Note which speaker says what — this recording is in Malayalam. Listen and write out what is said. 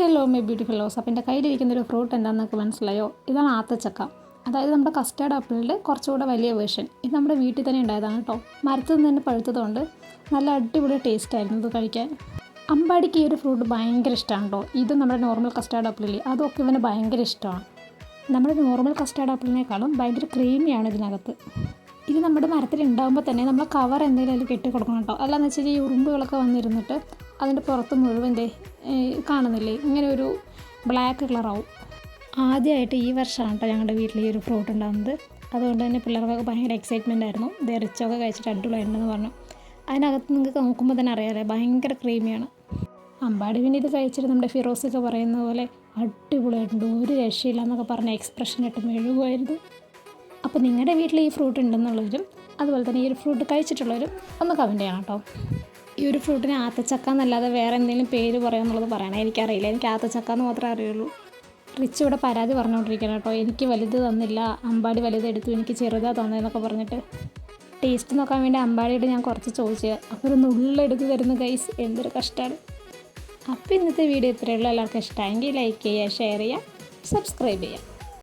Speaker 1: ഹലോ മൈ ബ്യൂട്ടിഫുൾ ലോസ് അപ്പം എന്റെ കയ്യിലിരിക്കുന്ന ഒരു ഫ്രൂട്ട് എന്താണെന്നൊക്കെ മനസ്സിലായോ? ഇതാണ് ആത്തച്ചക്ക. അതായത് നമ്മുടെ കസ്റ്റാർഡ് ആപ്പിളിന്റെ കുറച്ചുകൂടെ വലിയ വേർഷൻ ഇത് നമ്മുടെ വീട്ടിൽ തന്നെ ഉണ്ടായതാണ് കേട്ടോ. മരത്തിൽ നിന്ന് തന്നെ പഴുത്തതുകൊണ്ട് നല്ല അടിപൊളി ടേസ്റ്റ് ആയിരുന്നു ഇത് കഴിക്കാൻ. അമ്പാടിക്ക് ഈ ഒരു ഫ്രൂട്ട് ഭയങ്കര ഇഷ്ടമാണ് കേട്ടോ. ഇത് നമ്മുടെ നോർമൽ കസ്റ്റാർഡ് ആപ്പിളില്ലേ അതൊക്കെ ഇവന് ഭയങ്കര ഇഷ്ടമാണ്. നമ്മുടെ നോർമൽ കസ്റ്റാർഡ് ആപ്പിളിനേക്കാളും ഭയങ്കര ക്രീമിയാണ് ഇതിനകത്ത്. ഇത് നമ്മുടെ മരത്തിൽ ഉണ്ടാകുമ്പോൾ തന്നെ നമ്മൾ കവർ എന്തെങ്കിലും അതിൽ കെട്ടി കൊടുക്കണം കേട്ടോ. അല്ലാന്ന് വെച്ചാൽ ഈ ഉറുമ്പുകളൊക്കെ വന്നിരുന്നിട്ട് അതിന്റെ പുറത്ത് മുഴുവൻ ദേ കാണുന്നില്ലേ? ഇങ്ങനെ ഒരു ബ്ലാക്ക് കളറാവും ആദ്യമായിട്ട് ഈ വർഷമാണ് കേട്ടോ ഞങ്ങളുടെ വീട്ടിൽ ഈ ഒരു ഫ്രൂട്ട് ഉണ്ടാകുന്നത് അതുകൊണ്ട് തന്നെ പിള്ളേർക്കൊക്കെ ഭയങ്കര എക്സൈറ്റ്മെന്റ് ആയിരുന്നു. ദേ റിച്ചൊക്കെ കഴിച്ചിട്ട് അടിപൊളിയായിട്ടുണ്ടെന്ന് പറഞ്ഞു. അതിനകത്ത് നിങ്ങൾക്ക് നോക്കുമ്പോൾ തന്നെ അറിയാമല്ലേ ഭയങ്കര ക്രീമിയാണ് അമ്പാടി പിന്നെ ഇത് കഴിച്ചിട്ട് നമ്മുടെ ഫിറോസ് ഒക്കെ പറയുന്ന പോലെ അടിപൊളിയായിട്ടുണ്ട്. ഒരു രക്ഷയില്ല എന്നൊക്കെ പറഞ്ഞ എക്സ്പ്രഷൻ ഇട്ട് മെഴുകുമായിരുന്നു. അപ്പോൾ നിങ്ങളുടെ വീട്ടിൽ ഈ ഫ്രൂട്ട് ഉണ്ടെന്നുള്ളവരും അതുപോലെ തന്നെ ഈ ഒരു ഫ്രൂട്ട് കഴിച്ചിട്ടുള്ളവരും ഒന്ന് കമന്റ് ചെയ്യണം കേട്ടോ. ഈ ഒരു ഫ്രൂട്ടിന് ആത്തച്ചക്ക എന്നല്ലാതെ വേറെ എന്തെങ്കിലും പേര് പറയാമെന്നുള്ളത് പറയണം. എനിക്കറിയില്ല. എനിക്ക് ആത്തച്ചക്ക എന്ന് മാത്രമേ അറിയുള്ളൂ. റിച്ച് ഇവിടെ പരാതി പറഞ്ഞുകൊണ്ടിരിക്കണം കേട്ടോ. എനിക്ക് വലുത് തന്നില്ല. അമ്പാടി വലുത് എടുത്തു. എനിക്ക് ചെറുതാണ് തന്നതെന്നൊക്കെ പറഞ്ഞിട്ട് ടേസ്റ്റ് നോക്കാൻ വേണ്ടി അമ്പാടിയോട് ഞാൻ കുറച്ച് ചോദിച്ചത്. അപ്പോൾ ഒരു നുള്ളെടുത്ത് തരുന്ന ഗൈസ് എന്തൊരു കഷ്ടമാണ് അപ്പോൾ ഇന്നത്തെ വീഡിയോ ഇത്രയേ ഉള്ളൂ. എല്ലാവർക്കും ഇഷ്ടമായെങ്കിൽ ലൈക്ക് ചെയ്യുക ഷെയർ ചെയ്യുക സബ്സ്ക്രൈബ് ചെയ്യുക.